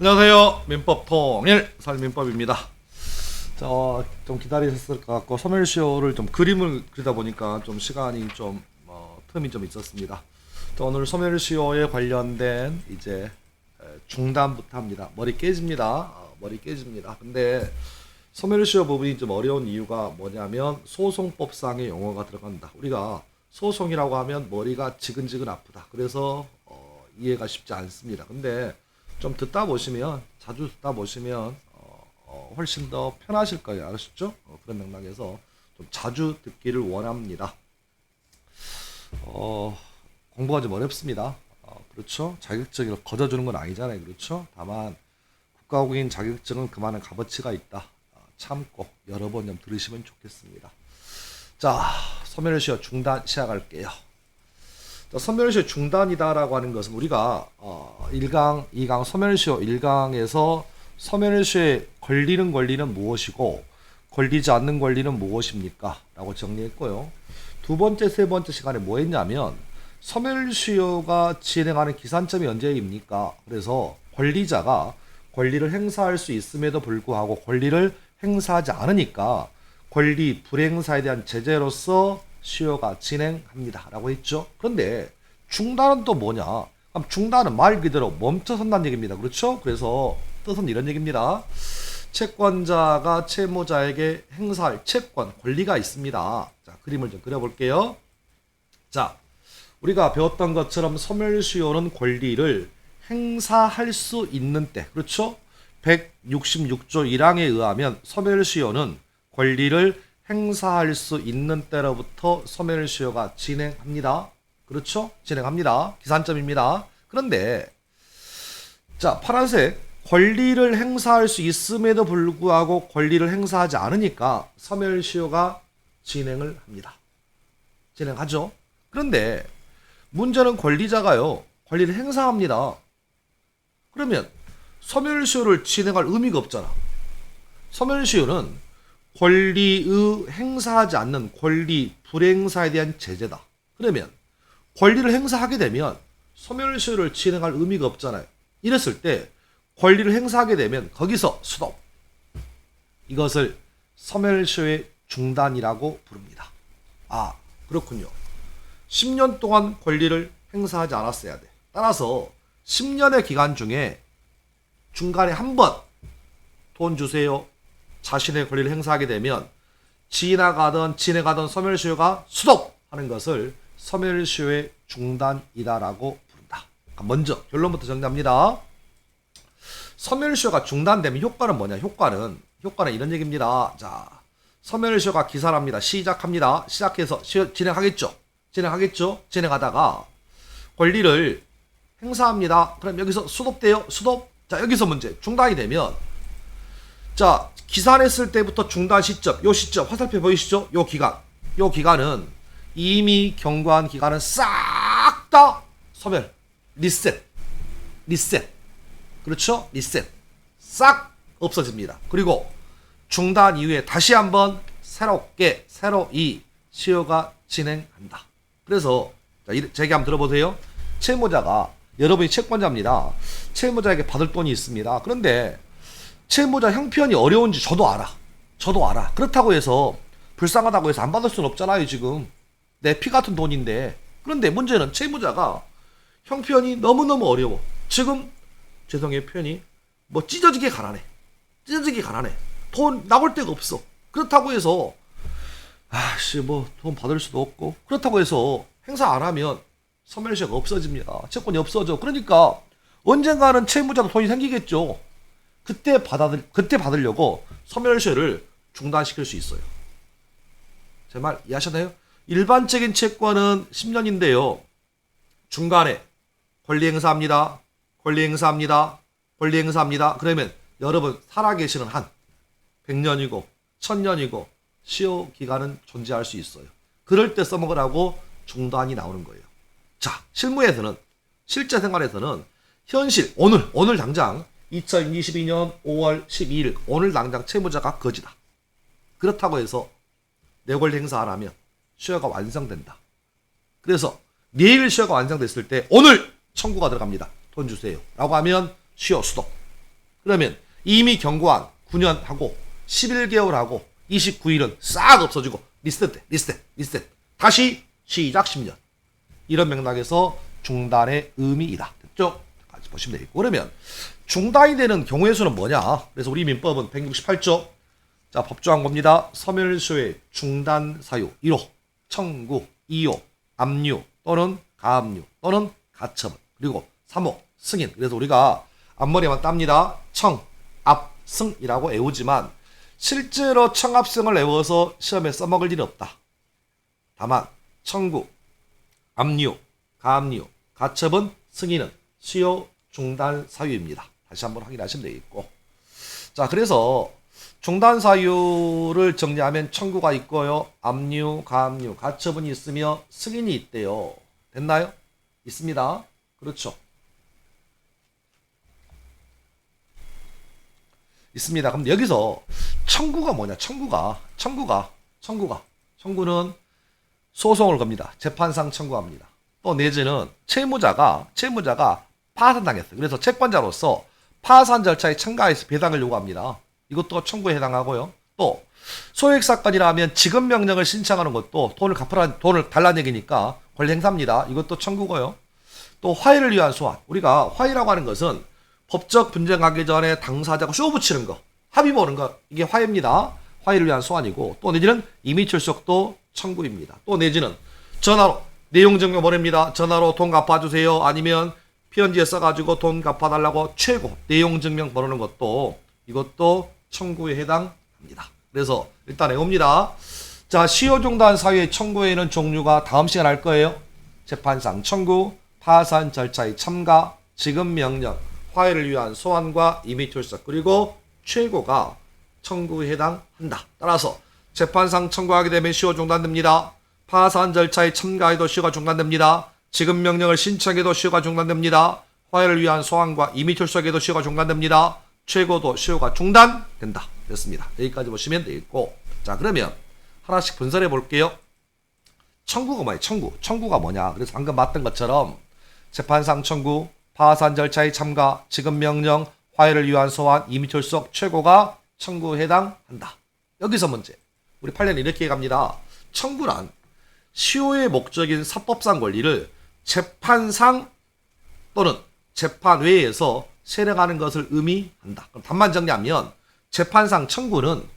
안녕하세요. 민법 통일 살민법입니다. 자, 어, 좀 기다리셨을 것 같고 소멸시효를 좀 그림을 그리다 보니까 좀 시간이 좀 어, 틈이 좀 있었습니다. 자, 오늘 소멸시효에 관련된 이제 에, 중단부터 합니다. 머리 깨집니다. 어, 머리 깨집니다. 근데 소멸시효 부분이 좀 어려운 이유가 뭐냐면 소송법상의 용어가 들어간다. 우리가 소송이라고 하면 머리가 지근지근 아프다. 그래서 어, 이해가 쉽지 않습니다. 근데 좀 듣다 보시면 자주 듣다 보시면 어, 어, 훨씬 더 편하실 거예요. 아셨죠? 어, 그런 맥락에서 좀 자주 듣기를 원합니다. 어, 공부가 좀 어렵습니다. 어, 그렇죠? 자격증을 거둬주는 건 아니잖아요. 그렇죠? 다만 국가국인 자격증은 그만한 값어치가 있다. 어, 참고 여러 번 좀 들으시면 좋겠습니다. 자, 소멸시효 중단 시작할게요. 자, 소멸시효 중단이다라고 하는 것은 우리가 어, 1강, 2강, 소멸시효 1강에서 소멸시효에 걸리는 권리는 무엇이고 걸리지 않는 권리는 무엇입니까? 라고 정리했고요. 두 번째, 세 번째 시간에 뭐 했냐면 소멸시효가 진행하는 기산점이 언제입니까? 그래서 권리자가 권리를 행사할 수 있음에도 불구하고 권리를 행사하지 않으니까 권리 불행사에 대한 제재로서 시효가 진행합니다. 라고 했죠. 그런데 중단은 또 뭐냐? 그럼 중단은 말 그대로 멈춰선다는 얘기입니다. 그렇죠? 그래서 뜻은 이런 얘기입니다. 채권자가 채무자에게 행사할 채권, 권리가 있습니다. 자, 그림을 좀 그려볼게요. 자, 우리가 배웠던 것처럼 소멸시효는 권리를 행사할 수 있는 때, 그렇죠? 166조 1항에 의하면 소멸시효는 권리를 행사할 수 있는 때로부터 소멸시효가 진행합니다. 그렇죠? 진행합니다. 기산점입니다. 그런데 자 파란색 권리를 행사할 수 있음에도 불구하고 권리를 행사하지 않으니까 소멸시효가 진행을 합니다. 진행하죠. 그런데 문제는 권리자가요 권리를 행사합니다. 그러면 소멸시효를 진행할 의미가 없잖아. 소멸시효는 권리의 행사하지 않는 권리 불행사에 대한 제재다. 그러면 권리를 행사하게 되면 소멸시효를 진행할 의미가 없잖아요. 이랬을 때 권리를 행사하게 되면 거기서 수도 이것을 소멸시효의 중단이라고 부릅니다. 아 그렇군요. 10년 동안 권리를 행사하지 않았어야 돼. 따라서 10년의 기간 중에 중간에 한 번 돈 주세요. 자신의 권리를 행사하게 되면 지나가던 진행하던 소멸시효가 수독 하는 것을 소멸시효의 중단이다라고 부른다. 먼저 결론부터 정리합니다. 소멸시효가 중단되면 효과는 뭐냐? 효과는 효과는 이런 얘기입니다. 자, 소멸시효가 기사랍니다. 시작합니다. 시작해서 시, 진행하겠죠. 진행하겠죠. 진행하다가 권리를 행사합니다. 그럼 여기서 수독돼요. 수독. 자, 여기서 문제. 중단이 되면 자, 기산했을 때부터 중단 시점, 요 시점 화살표 보이시죠? 요 기간. 요 기간은 이미 경과한 기간은 싹 다 소멸, 리셋, 리셋. 그렇죠? 리셋. 싹 없어집니다. 그리고 중단 이후에 다시 한번 새롭게 새로 이 시효가 진행한다. 그래서 자, 이- 제 얘기 한번 들어보세요. 채무자가 여러분이 채권자입니다. 채무자에게 받을 돈이 있습니다. 그런데 채무자 형편이 어려운지 저도 알아. 저도 알아. 그렇다고 해서 불쌍하다고 해서 안 받을 수는 없잖아요, 지금. 내 피 같은 돈인데. 그런데 문제는 채무자가 형편이 너무너무 어려워. 지금 죄송해요, 표현이 뭐 찢어지게 가난해. 찢어지게 가난해. 돈 나올 데가 없어. 그렇다고 해서 아씨 뭐 돈 받을 수도 없고 그렇다고 해서 행사 안 하면 소멸시효가 없어집니다. 채권이 없어져. 그러니까 언젠가는 채무자도 돈이 생기겠죠. 그때 받아들 그때 받으려고 소멸시효를 중단시킬 수 있어요. 제 말 이해하셨나요? 일반적인 채권은 10년인데요. 중간에 권리 행사합니다. 권리 행사합니다. 권리 행사합니다. 그러면 여러분 살아계시는 한 100년이고 1000년이고 시효 기간은 존재할 수 있어요. 그럴 때 써먹으라고 중단이 나오는 거예요. 자, 실무에서는 실제 생활에서는 현실 오늘 오늘 당장 2022년 5월 12일 오늘 당장 채무자가 거지다. 그렇다고 해서 내 권리 행사 안 하면 시효가 완성된다. 그래서 내일 시효가 완성됐을 때 오늘 청구가 들어갑니다. 돈 주세요. 라고 하면 시효 수독. 그러면 이미 경고한 9년 하고 11개월 하고 29일은 싹 없어지고 리스트 리스트 리스트 다시 시작 10년 이런 맥락에서 중단의 의미이다. 됐죠? 보시면 되겠고 그러면 중단이 되는 경우의 수는 뭐냐? 그래서 우리 민법은 168조 자 법조항 봅니다. 서멸수의 중단 사유 1호 청구 2호 압류 또는 가압류 또는 가처분 그리고 3호 승인 그래서 우리가 앞머리만 땁니다. 청, 압, 승이라고 외우지만 실제로 청압승을 외워서 시험에 써먹을 일은 없다. 다만 청구, 압류, 가압류, 가처분, 승인은 수요 중단 사유입니다. 다시 한번 확인하시면 되겠고. 자, 그래서 중단 사유를 정리하면 청구가 있고요. 압류, 가압류, 가처분이 있으며 승인이 있대요. 됐나요? 있습니다. 그렇죠. 있습니다. 그럼 여기서 청구가 뭐냐? 청구가 청구가 청구가 청구는 소송을 겁니다. 재판상 청구합니다. 또 내지는 채무자가 채무자가 파산당했어요. 그래서 채권자로서 파산 절차에 참가해서 배당을 요구합니다. 이것도 청구에 해당하고요. 또 소액 사건이라면 지급 명령을 신청하는 것도 돈을 갚으라 돈을 달라는 얘기니까 권리 행사입니다. 이것도 청구고요. 또 화해를 위한 소환. 우리가 화해라고 하는 것은 법적 분쟁하기 전에 당사자가 쇼 붙이는 거, 합의 보는 거 이게 화해입니다. 화해를 위한 소환이고 또 내지는 이미 출석도 청구입니다. 또 내지는 전화로 내용 증명 보냅니다. 전화로 돈 갚아주세요. 아니면 편지에 써가지고 돈 갚아달라고 최고 내용 증명 보내는 것도 이것도 청구에 해당합니다. 그래서 일단 외웁니다. 자, 시효 중단 사유의 청구에는 종류가 다음 시간에 할 거예요. 재판상 청구, 파산 절차의 참가, 지급 명령, 화해를 위한 소환과 이미 출석 그리고 최고가 청구에 해당한다. 따라서 재판상 청구하게 되면 시효 중단됩니다. 파산 절차에 참가해도 시효가 중단됩니다. 지급 명령을 신청해도 시효가 중단됩니다. 화해를 위한 소환과 이미 출석에도 시효가 중단됩니다. 최고도 시효가 중단된다. 됐습니다. 여기까지 보시면 되겠고 자 그러면 하나씩 분석해 볼게요. 청구가 뭐예요? 청구. 청구가 뭐냐? 그래서 방금 봤던 것처럼 재판상 청구, 파산 절차의 참가, 지급 명령, 화해를 위한 소환, 이미 출석, 최고가 청구에 해당한다. 여기서 문제. 우리 판례는 이렇게 갑니다. 청구란 시효의 목적인 사법상 권리를 재판상 또는 재판 외에서 실행하는 것을 의미한다. 그럼 답만 정리하면 재판상 청구는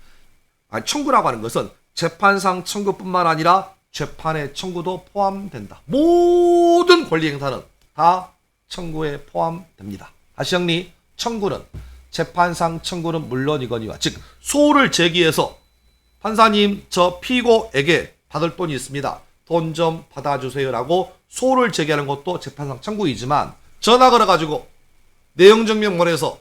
아니 청구라고 하는 것은 재판상 청구뿐만 아니라 재판의 청구도 포함된다. 모든 권리 행사는 다 청구에 포함됩니다. 다시 정리. 청구는 재판상 청구는 물론이거니와 즉 소를 제기해서 판사님 저 피고에게 받을 돈이 있습니다. 돈 좀 받아주세요라고 소를 제기하는 것도 재판상 청구이지만 전화 걸어가지고 내용 증명 보내서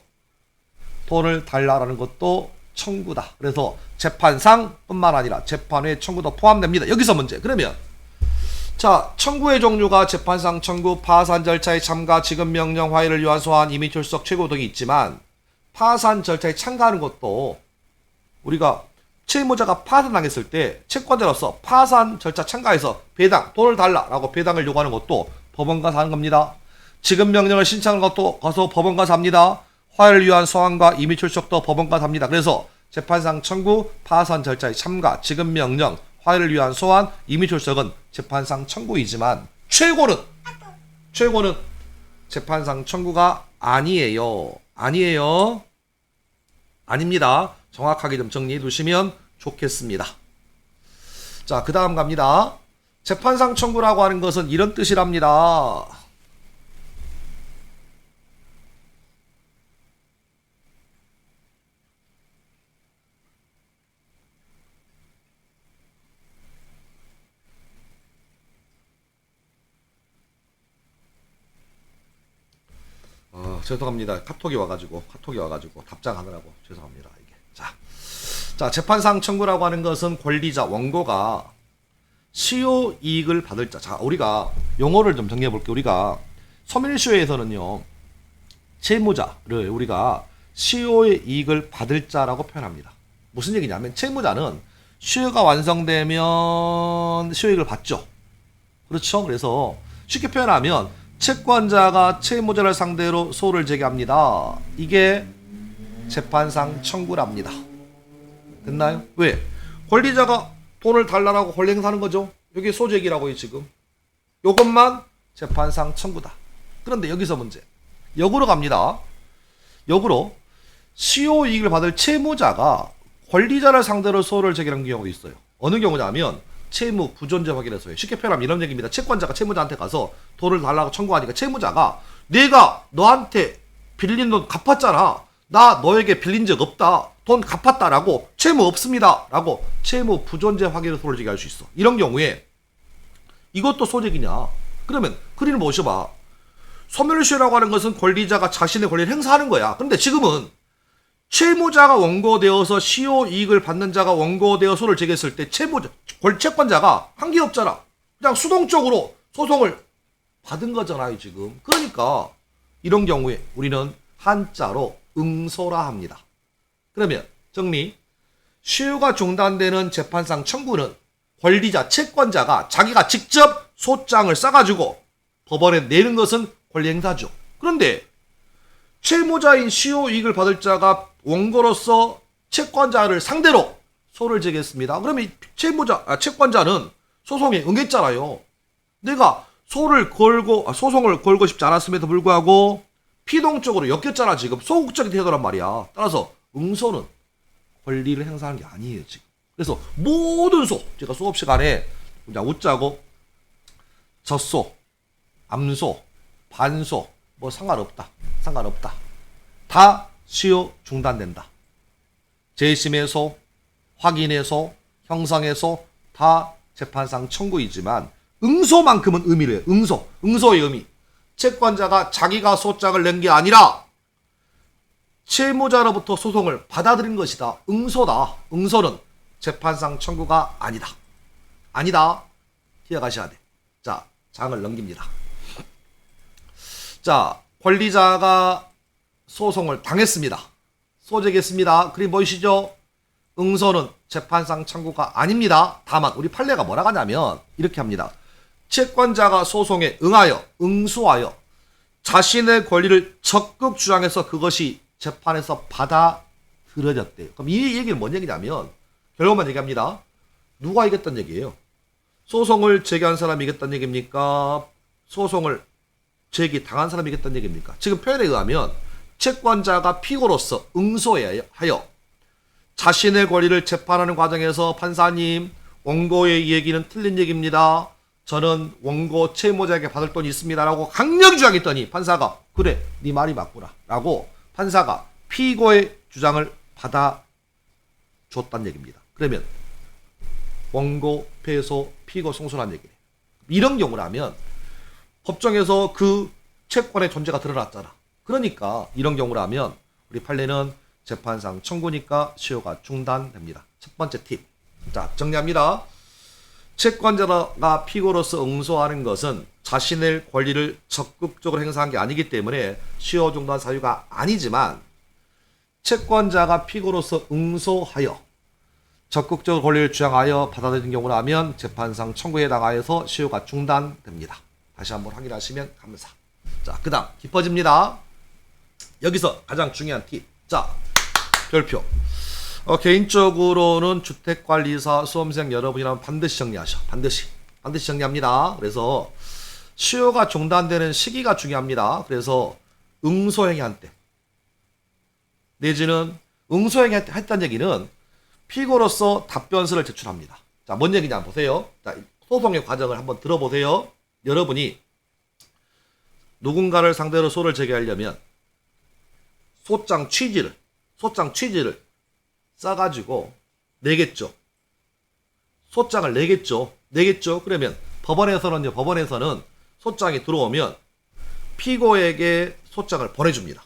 돈을 달라라는 것도 청구다. 그래서 재판상뿐만 아니라 재판의 청구도 포함됩니다. 여기서 문제. 그러면 자 청구의 종류가 재판상 청구, 파산 절차에 참가, 지급 명령, 화해를 위한 소환, 이미 출석, 최고 등이 있지만 파산 절차에 참가하는 것도 우리가 채무자가 파산당했을 때 채권자로서 파산 절차 참가해서 배당 돈을 달라라고 배당을 요구하는 것도 법원 가서 하는 겁니다. 지급 명령을 신청하는 것도 가서 법원 가서 합니다. 화해를 위한 소환과 이미 출석도 법원 가서 합니다. 그래서 재판상 청구, 파산 절차의 참가, 지급 명령, 화해를 위한 소환, 이미 출석은 재판상 청구이지만 최고는 최고는 재판상 청구가 아니에요. 아니에요. 아닙니다. 정확하게 좀 정리해 두시면 좋겠습니다. 자, 그 다음 갑니다. 재판상 청구라고 하는 것은 이런 뜻이랍니다. 어, 죄송합니다. 카톡이 와가지고 카톡이 와가지고 답장하느라고 죄송합니다. 자, 자 재판상 청구라고 하는 것은 권리자 원고가 시효 이익을 받을 자. 자, 우리가 용어를 좀 정리해 볼게요. 우리가 서민시효에서는요 채무자를 우리가 시효의 이익을 받을 자라고 표현합니다. 무슨 얘기냐면 채무자는 시효가 완성되면 시효이익을 받죠. 그렇죠? 그래서 쉽게 표현하면 채권자가 채무자를 상대로 소를 제기합니다. 이게 재판상 청구를 합니다. 됐나요? 왜? 권리자가 돈을 달라라고 권리 행사하는 거죠. 여기 소재기라고요 지금. 요것만 재판상 청구다. 그런데 여기서 문제. 역으로 갑니다. 역으로 시효 이익을 받을 채무자가 권리자를 상대로 소를 제기하는 경우가 있어요. 어느 경우냐면 채무 부존재 확인해서요. 쉽게 표현하면 이런 얘기입니다. 채권자가 채무자한테 가서 돈을 달라고 청구하니까 채무자가 내가 너한테 빌린 돈 갚았잖아. 나 너에게 빌린 적 없다. 돈 갚았다라고 채무 없습니다라고 채무 부존재 확인을 소를 제기할 수 있어. 이런 경우에 이것도 소재기냐? 그러면 그림을 보셔봐. 소멸시효라고 하는 것은 권리자가 자신의 권리를 행사하는 거야. 근데 지금은 채무자가 원고되어서 시효 이익을 받는 자가 원고되어 소를 제기했을 때 채무자, 권- 채권자가 한 게 없잖아. 그냥 수동적으로 소송을 받은 거잖아요, 지금. 그러니까 이런 경우에 우리는 한자로 응소라 합니다. 그러면 정리. 시효가 중단되는 재판상 청구는 권리자, 채권자가 자기가 직접 소장을 싸가지고 법원에 내는 것은 권리 행사죠. 그런데 채무자인 시효 이익을 받을 자가 원고로서 채권자를 상대로 소를 제기했습니다. 그러면 이 채무자, 아, 채권자는 소송에 응했잖아요. 내가 소를 걸고 아, 소송을 걸고 싶지 않았음에도 불구하고 피동적으로 엮였잖아 지금 소극적인 태도란 말이야. 따라서 응소는 권리를 행사하는 게 아니에요 지금. 그래서 모든 소 제가 수업 시간에 그냥 웃자고 젖소, 암소, 반소 뭐 상관없다. 상관없다. 다 시효 중단된다. 소, 형성의 소다 재판상 청구이지만 응소만큼은 의미를 해요. 응소. 응소의 의미. 채권자가 자기가 소장을 낸 게 아니라 채무자로부터 소송을 받아들인 것이다. 응소다. 응소는 재판상 청구가 아니다. 아니다. 기억하셔야 돼. 자, 장을 넘깁니다. 자, 권리자가 소송을 당했습니다. 소재겠습니다. 그림 보이시죠? 응소는 재판상 청구가 아닙니다. 다만 우리 판례가 뭐라 하냐면 이렇게 합니다. 채권자가 소송에 응하여 응소하여 자신의 권리를 적극 주장해서 그것이 재판에서 받아들여졌대요. 그럼 이 얘기는 뭔 얘기냐면 결론만 얘기합니다. 누가 이겼단 얘기예요? 소송을 제기한 사람이 이겼단 얘기입니까? 소송을 제기 당한 사람이 이겼단 얘기입니까? 지금 표현에 의하면 채권자가 피고로서 응소하여 자신의 권리를 재판하는 과정에서 판사님 원고의 이 얘기는 틀린 얘기입니다. 저는 원고 채무자에게 받을 돈이 있습니다라고 강력히 주장했더니 판사가 그래 네 말이 맞구나라고 판사가 피고의 주장을 받아 줬단 얘기입니다. 그러면 원고 패소 피고 송순한 얘기네. 이런 경우라면 법정에서 그 채권의 존재가 드러났잖아. 그러니까 이런 경우라면 우리 판례는 재판상 청구니까 시효가 중단됩니다. 첫 번째 팁. 자, 정리합니다. 채권자가 피고로서 응소하는 것은 자신의 권리를 적극적으로 행사한 게 아니기 때문에 시효 중단 사유가 아니지만 채권자가 피고로서 응소하여 적극적으로 권리를 주장하여 받아들인 경우라면 재판상 청구에 해당하여서 시효가 중단됩니다. 다시 한번 확인하시면 감사. 자, 그 다음 깊어집니다. 여기서 가장 중요한 팁. 자, 별표. 어, 개인적으로는 주택관리사 수험생 여러분이라면 반드시 정리하셔. 반드시. 반드시 정리합니다. 그래서 시효가 중단되는 시기가 중요합니다. 그래서 응소행위 한 때. 내지는 응소행위 했다는 얘기는 피고로서 답변서를 제출합니다. 자, 뭔 얘기냐 한번 보세요. 자, 소송의 과정을 한번 들어보세요. 여러분이 누군가를 상대로 소를 제기하려면 소장 취지를 소장 취지를 싸가지고 내겠죠. 소장을 내겠죠. 내겠죠. 그러면 법원에서는요. 법원에서는 소장이 들어오면 피고에게 소장을 보내줍니다.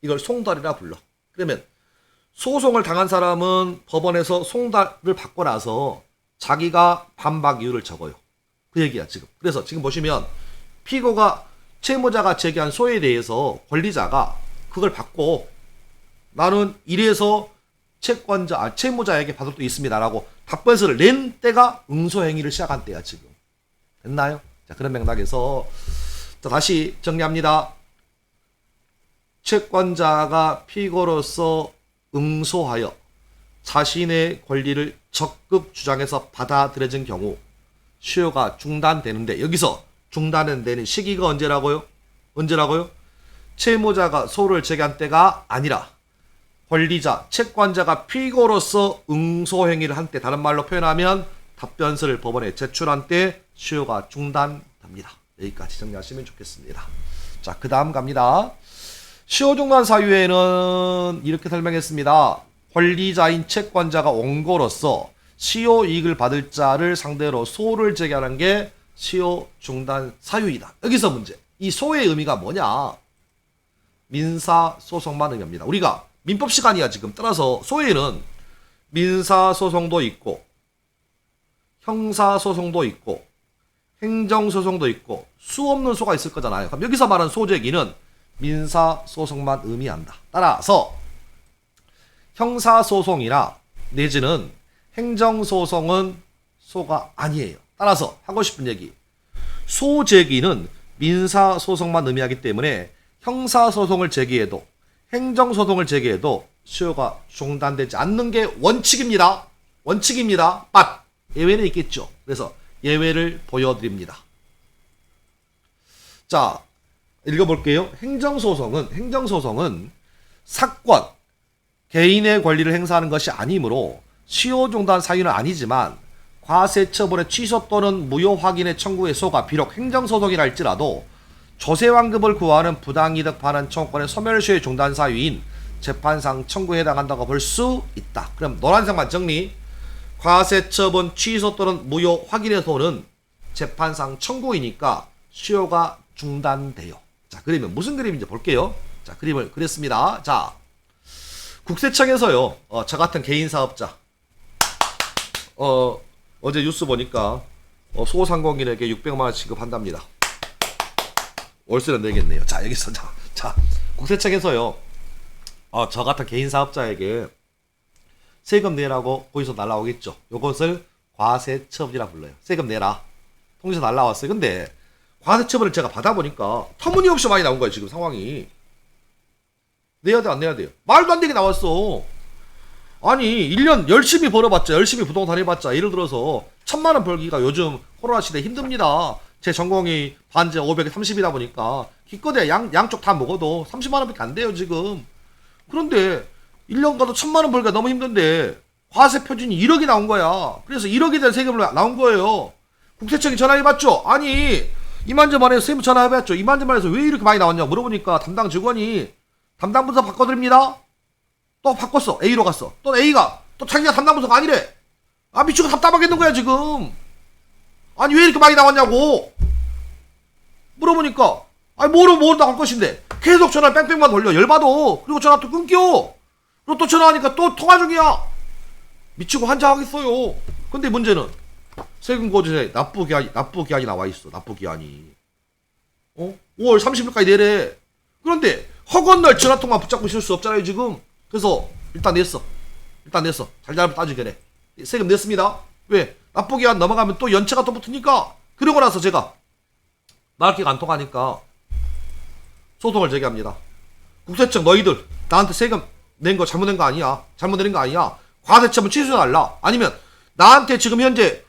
이걸 송달이라 불러. 그러면 소송을 당한 사람은 법원에서 송달을 받고 나서 자기가 반박 이유를 적어요. 그 얘기야 지금. 그래서 지금 보시면 피고가 채무자가 제기한 소에 대해서 권리자가 그걸 받고 나는 이래서 채권자, 아, 채무자에게 수 있습니다라고 답변서를 낸 때가 응소행위를 시작한 때야 지금. 됐나요? 자 그런 맥락에서 자, 다시 정리합니다. 채권자가 피고로서 응소하여 자신의 권리를 적극 주장해서 받아들여진 경우 수요가 중단되는데 여기서 중단되는 시기가 언제라고요? 언제라고요? 채무자가 소를 제기한 때가 아니라 권리자, 채권자가 피고로서 응소 행위를 한 때 다른 말로 표현하면 답변서를 법원에 제출한 때 수요가 중단됩니다. 여기까지 정리하시면 좋겠습니다. 자, 그 다음 갑니다. 수요 중단 사유에는 이렇게 설명했습니다. 권리자인 채권자가 원고로서 시효 이익을 받을 자를 상대로 소를 제기하는 게 시효 중단 사유이다. 여기서 문제. 이 소의 의미가 뭐냐? 민사 소송만 의미합니다. 우리가 민법 시간이야 지금. 따라서 소에는 민사 소송도 있고 형사 소송도 있고 행정 소송도 있고 수 없는 소가 있을 거잖아요. 그럼 여기서 말하는 소제기는 민사 소송만 의미한다. 따라서 형사 소송이나 내지는 행정 소송은 소가 아니에요. 따라서 하고 싶은 얘기. 소제기는 민사 소송만 의미하기 때문에 형사 소송을 제기해도 행정 소송을 제기해도 수요가 중단되지 않는 게 원칙입니다. 원칙입니다. but 예외는 있겠죠. 그래서 예외를 보여드립니다. 자, 읽어볼게요. 행정소송은, 행정소송은 사건, 개인의 권리를 행사하는 것이 아니므로 시효중단 사유는 아니지만 과세 처분의 취소 또는 무효 확인의 청구의 소가 비록 행정소송이라 할지라도 조세환급을 구하는 부당이득 반환 청구권의 소멸시효의 중단 사유인 재판상 청구에 해당한다고 볼 수 있다. 그럼 노란색만 정리. 과세처분 취소 또는 무효 확인의 소는 재판상 청구이니까 수요가 중단돼요. 자, 그러면 무슨 그림인지 볼게요. 자, 그림을 그렸습니다. 자, 국세청에서요, 어, 저 같은 개인 사업자, 어, 어제 뉴스 보니까 어, 소상공인에게 600만 원 지급한답니다. 월세는 내겠네요. 자, 여기서 자, 자, 국세청에서요, 어, 저 같은 개인 사업자에게 세금 내라고 거기서 날라오겠죠. 요것을 과세처분이라 불러요. 세금 내라. 통지서 날라왔어요. 근데 과세처분을 제가 받아보니까 터무니없이 많이 나온 거예요. 지금 상황이. 내야 돼, 안 내야 돼요? 말도 안 되게 나왔어. 아니, 1년 열심히 벌어봤자, 열심히 부동산 해봤자, 예를 들어서, 천만 원 벌기가 요즘 코로나 시대 힘듭니다. 제 전공이 반제 530이다 보니까, 기껏해 양, 양쪽 다 먹어도 30만 원밖에 안 돼요, 지금. 그런데, 1년 가도 천만 원 벌기가 너무 힘든데, 과세 표준이 1억이 나온 거야. 그래서 1억에 대한 세금을 나온 거예요. 국세청이 전화해봤죠? 아니, 이만저만해서 세무 전화해봤죠? 이만저만해서 왜 이렇게 많이 나왔냐 물어보니까 담당 직원이 담당 부서 바꿔드립니다. 또 바꿨어. A로 갔어. 또 A가 또 자기가 담당 부서가 아니래. 아 미치고 답답하겠는 거야 지금. 아니 왜 이렇게 많이 나왔냐고. 물어보니까 아니 뭐로 모른다고 할 것인데 계속 전화 뺑뺑만 돌려 열받아. 그리고 전화 또 끊겨. 그리고 또 전화하니까 또 통화 중이야. 미치고 환장하겠어요. 근데 문제는 세금 고지서에 납부 기한이 납부 기한이 나와 있어. 납부 기한이. 어? 5월 30일까지 내래. 그런데 허건 날 전화 통화 붙잡고 있을 수 없잖아요 지금. 그래서 일단 냈어. 일단 냈어. 잘 잘못 따지게 세금 냈습니다. 왜? 납부 기한 넘어가면 또 연체가 또 붙으니까. 그러고 나서 제가 말기가 안 통하니까 소송을 제기합니다. 국세청 너희들 나한테 세금 낸 거 잘못된 거 아니야. 잘못 낸거 아니야. 과세처분 취소해달라. 아니면 나한테 지금 현재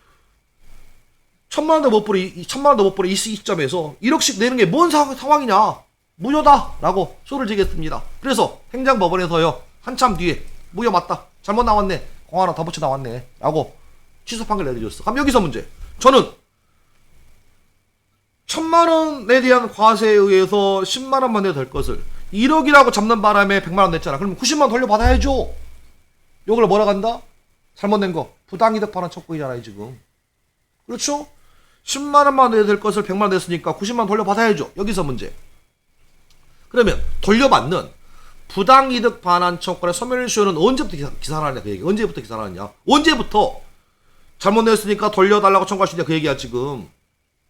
천만 원도 못 벌이 이 천만 원도 못 벌이 이 시점에서 1억씩 내는 게 뭔 상황이냐? 무효다라고 소를 지겠습니다. 그래서 행정법원에서요 한참 뒤에 무효 맞다 잘못 나왔네 공 하나 더 붙여 나왔네라고 취소 판결 내려줬어. 그럼 여기서 문제. 저는 천만 원에 대한 과세에 의해서 10만 원만 내도 될 것을 1억이라고 잡는 바람에 100만 원 냈잖아. 그러면 90만 원 돌려받아야죠. 요걸 뭐라 간다? 잘못 낸 거 부당이득 반환 촉구이잖아요 지금. 그렇죠? 10만 원만 내야 될 것을 100만 원 냈으니까 90만 원 돌려받아야죠. 여기서 문제. 그러면 돌려받는 부당이득 반환 청구권의 소멸시효는 언제부터 기사, 기산하냐 그 얘기. 언제부터 기산하느냐? 언제부터 잘못 냈으니까 돌려달라고 있냐 그 얘기야 지금.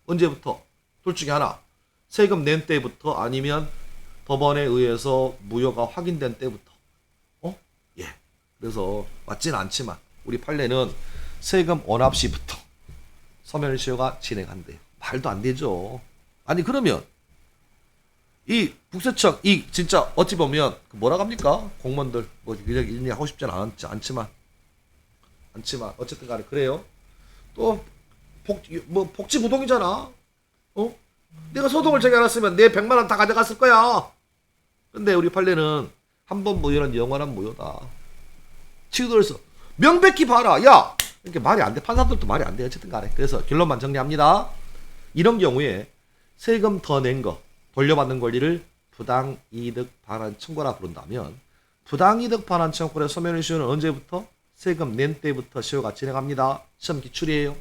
언제부터? 둘 중에 하나. 세금 낸 때부터 아니면 법원에 의해서 무효가 확인된 때부터. 어? 예. 그래서 맞진 않지만 우리 판례는 세금 원합 시부터 소멸시효가 진행한대요. 말도 안 되죠. 아니 그러면 이 국세청 이 진짜 어찌 보면 그 뭐라 합니까 공무원들 뭐 일일이 하고 싶지는 않지 않지만 않지만 어쨌든 간에 그래요. 또 복 뭐 복지 부동이잖아. 어? 내가 소송을 제기 안 했으면 내 100만 원 다 가져갔을 거야. 근데 우리 판례는 한번 무효는 영원한 무효다. 치우들서 명백히 봐라. 야! 이렇게 말이 안 돼. 판사들도 말이 안 돼. 어쨌든 간에. 그래서 결론만 정리합니다. 이런 경우에 세금 더 낸 거 돌려받는 권리를 부당이득 반환 청구라 부른다면 부당이득 반환 청구의 소멸의 시효는 언제부터? 세금 낸 때부터 시효가 진행합니다. 시험 기출이에요.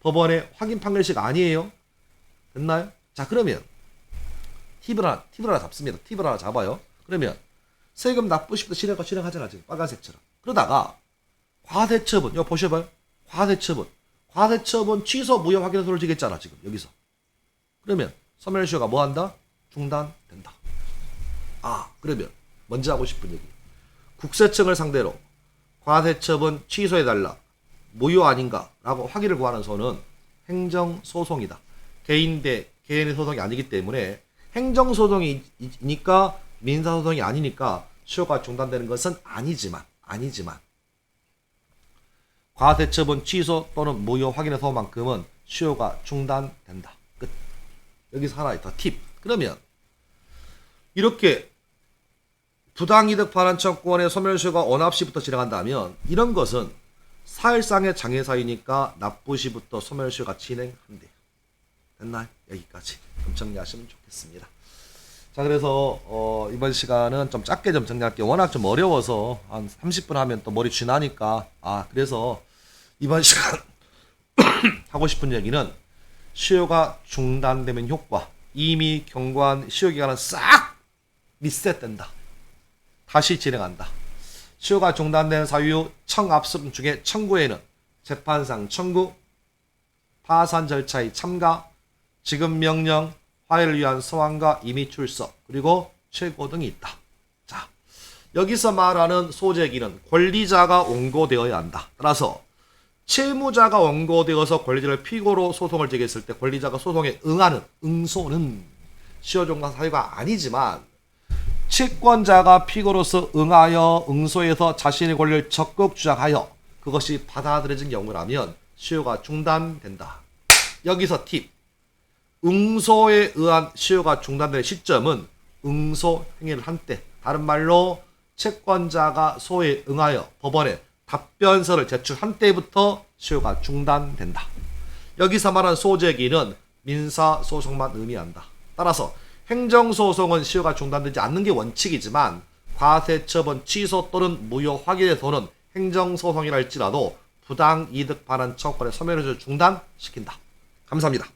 법원의 확인 판결식 아니에요. 됐나요? 자 그러면 팁을 하나, 팁을 하나 잡습니다. 팁을 하나 잡아요. 그러면 세금 납부 시부터 실행과 실행하잖아 지금 빨간색처럼. 그러다가 과세처분 이거 보셔봐요. 과세처분 과세처분 취소 무효 확인 소를 지겠잖아 지금 여기서. 그러면 소멸시효가 뭐 한다? 중단된다. 아 그러면 먼저 하고 싶은 얘기. 국세청을 상대로 과세처분 취소해달라. 무효 아닌가라고 확인을 구하는 소는 행정소송이다. 개인 대 개인의 소송이 아니기 때문에 행정소송이니까 민사소송이 아니니까 시효가 중단되는 것은 아니지만 아니지만 과세처분 취소 또는 무효 확인의 소만큼은 시효가 중단된다. 끝. 여기서 하나 더 팁. 그러면 이렇게 부당이득 반환 청구원의 소멸시효가 언합시부터 진행한다면 이런 것은 사일상의 장애 사유니까 납부시부터 소멸시효가 진행한대. 됐나요? 여기까지 좀 정리하시면 좋겠습니다. 자 그래서 어, 이번 시간은 좀 짧게 좀 정리할게요. 워낙 좀 어려워서 한 30분 하면 또 머리 쥐나니까 아 그래서 이번 시간 하고 싶은 얘기는 시효가 중단되면 효과 이미 경고한 시효 기간은 싹 리셋된다. 다시 진행한다. 시효가 중단된 사유 청압습 중에 청구에는 재판상 청구, 파산 절차의 참가, 지급 명령, 화해를 위한 소환과 임의 출석, 그리고 최고 등이 있다. 자, 여기서 말하는 소재기는 권리자가 원고되어야 한다. 따라서 채무자가 원고되어서 권리자를 피고로 소송을 제기했을 때 권리자가 소송에 응하는 응소는 시효 중단 사유가 아니지만 채권자가 피고로서 응하여 응소해서 자신의 권리를 적극 주장하여 그것이 받아들여진 경우라면 시효가 중단된다. 여기서 팁. 응소에 의한 시효가 중단되는 시점은 응소 행위를 한 때. 다른 말로 채권자가 소에 응하여 법원에 답변서를 제출한 때부터 시효가 중단된다. 여기서 말한 소재기는 민사소송만 의미한다. 따라서 행정소송은 시효가 중단되지 않는 게 원칙이지만 과세처분 취소 또는 무효 확인에서는 행정소송이라 할지라도 부당이득 반환 청구권의 소멸을 중단시킨다. 감사합니다.